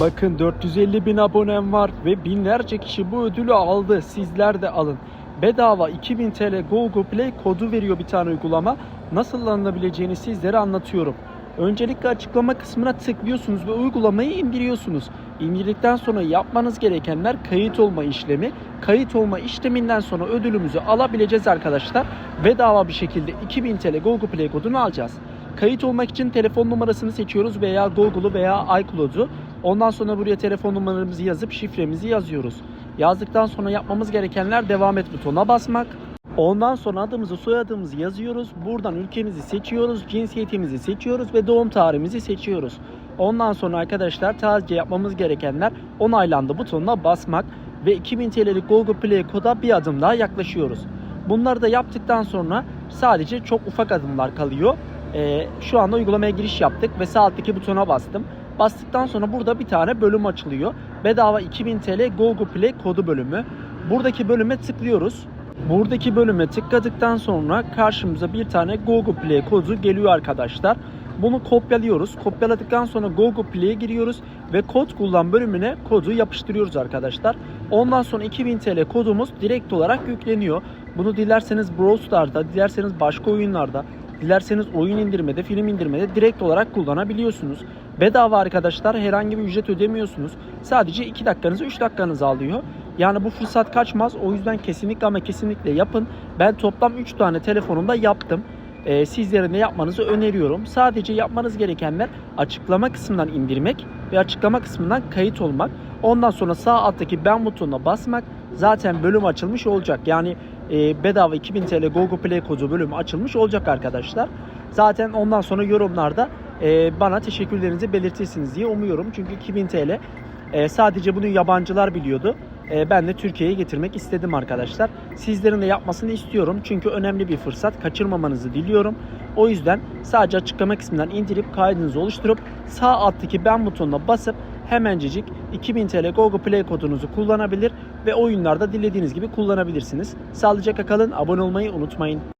Bakın 450 bin abonem var ve binlerce kişi bu ödülü aldı. Sizler de alın. Bedava 2000 TL Google Play kodu veriyor bir tane uygulama. Nasıl alınabileceğini sizlere anlatıyorum. Öncelikle açıklama kısmına tıklıyorsunuz ve uygulamayı indiriyorsunuz. İndirdikten sonra yapmanız gerekenler kayıt olma işlemi. Kayıt olma işleminden sonra ödülümüzü alabileceğiz arkadaşlar. Bedava bir şekilde 2000 TL Google Play kodunu alacağız. Kayıt olmak için telefon numarasını seçiyoruz veya Google'u veya iCloud'u. Ondan sonra buraya telefon numaramızı yazıp şifremizi yazıyoruz. Yazdıktan sonra yapmamız gerekenler devam et butonuna basmak. Ondan sonra adımızı soyadımızı yazıyoruz. Buradan ülkemizi seçiyoruz, cinsiyetimizi seçiyoruz ve doğum tarihimizi seçiyoruz. Ondan sonra arkadaşlar sadece yapmamız gerekenler onaylandı butonuna basmak ve 2000 TL'lik Google Play koda bir adım daha yaklaşıyoruz. Bunları da yaptıktan sonra sadece çok ufak adımlar kalıyor. Ee, şu anda uygulamaya giriş yaptık ve sağ alttaki butona bastım. Bastıktan sonra burada bir tane bölüm açılıyor. Bedava 2000 TL Google Play kodu bölümü. Buradaki bölüme tıklıyoruz. Buradaki bölüme tıkladıktan sonra karşımıza bir tane Google Play kodu geliyor arkadaşlar. Bunu kopyalıyoruz. Kopyaladıktan sonra Google Play'e giriyoruz ve kod kullan bölümüne kodu yapıştırıyoruz arkadaşlar. Ondan sonra 2000 TL kodumuz direkt olarak yükleniyor. Bunu dilerseniz Brawl Stars'da, dilerseniz başka oyunlarda, dilerseniz oyun indirmede, film indirmede direkt olarak kullanabiliyorsunuz. Bedava arkadaşlar herhangi bir ücret ödemiyorsunuz. Sadece 2 dakikanızı 3 dakikanızı alıyor. Yani bu fırsat kaçmaz. O yüzden kesinlikle ama kesinlikle yapın. Ben toplam 3 tane telefonumda yaptım. Ee, sizlerin de yapmanızı öneriyorum. Sadece yapmanız gerekenler açıklama kısmından indirmek ve açıklama kısmından kayıt olmak. Ondan sonra sağ alttaki ben butonuna basmak. Zaten bölüm açılmış olacak. Yani e, bedava 2000 TL Google Play kodu bölümü açılmış olacak arkadaşlar. Zaten ondan sonra yorumlarda e, bana teşekkürlerinizi belirtirsiniz diye umuyorum. Çünkü 2000 TL e, sadece bunu yabancılar biliyordu. E, ben de Türkiye'ye getirmek istedim arkadaşlar. Sizlerin de yapmasını istiyorum. Çünkü önemli bir fırsat. Kaçırmamanızı diliyorum. O yüzden sadece açıklama kısmından indirip kaydınızı oluşturup sağ alttaki ben butonuna basıp hemencecik 2000 TL Google Play kodunuzu kullanabilir ve oyunlarda dilediğiniz gibi kullanabilirsiniz. Sağlıcakla kalın, abone olmayı unutmayın.